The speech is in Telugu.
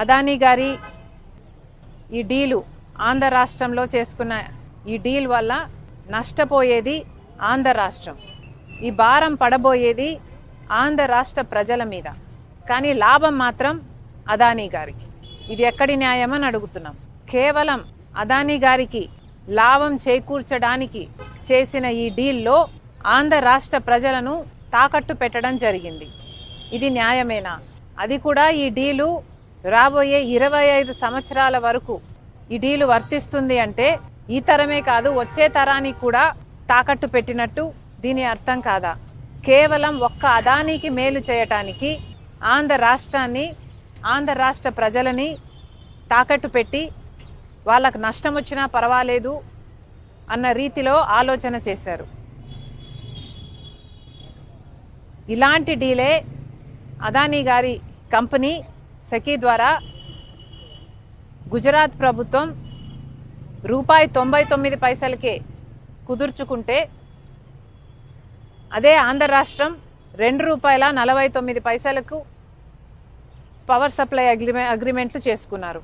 అదానీ గారి ఈ డీలు ఆంధ్ర రాష్ట్రంలో చేసుకున్న ఈ డీల్ వల్ల నష్టపోయేది ఆంధ్ర రాష్ట్రం. ఈ భారం పడబోయేది ఆంధ్ర రాష్ట్ర ప్రజల మీద. కానీ లాభం మాత్రం అదానీ గారికి. ఇది ఎక్కడి న్యాయమని అడుగుతున్నాం. కేవలం అదానీ గారికి లాభం చేకూర్చడానికి చేసిన ఈ డీల్లో ఆంధ్ర రాష్ట్ర ప్రజలను తాకట్టు పెట్టడం జరిగింది. ఇది న్యాయమేనా? అది కూడా ఈ డీలు రాబోయే ఇరవై ఐదు సంవత్సరాల వరకు ఈ డీలు వర్తిస్తుంది అంటే ఈ తరమే కాదు వచ్చే తరానికి కూడా తాకట్టు పెట్టినట్టు దీని అర్థం కాదా? కేవలం ఒక్క అదానికి మేలు చేయటానికి ఆంధ్ర రాష్ట్రాన్ని ఆంధ్ర రాష్ట్ర ప్రజలని తాకట్టు పెట్టి వాళ్ళకు నష్టం వచ్చినా పర్వాలేదు అన్న రీతిలో ఆలోచన చేశారు. ఇలాంటి డీలే అదానీ గారి కంపెనీ సఖీ ద్వారా గుజరాత్ ప్రభుత్వం రూపాయి తొంభై తొమ్మిది పైసలకే కుదుర్చుకుంటే అదే ఆంధ్ర రాష్ట్రం రెండు రూపాయల నలభై తొమ్మిది పైసలకు పవర్ సప్లై అగ్రిమె అగ్రిమెంట్లు చేసుకున్నారు.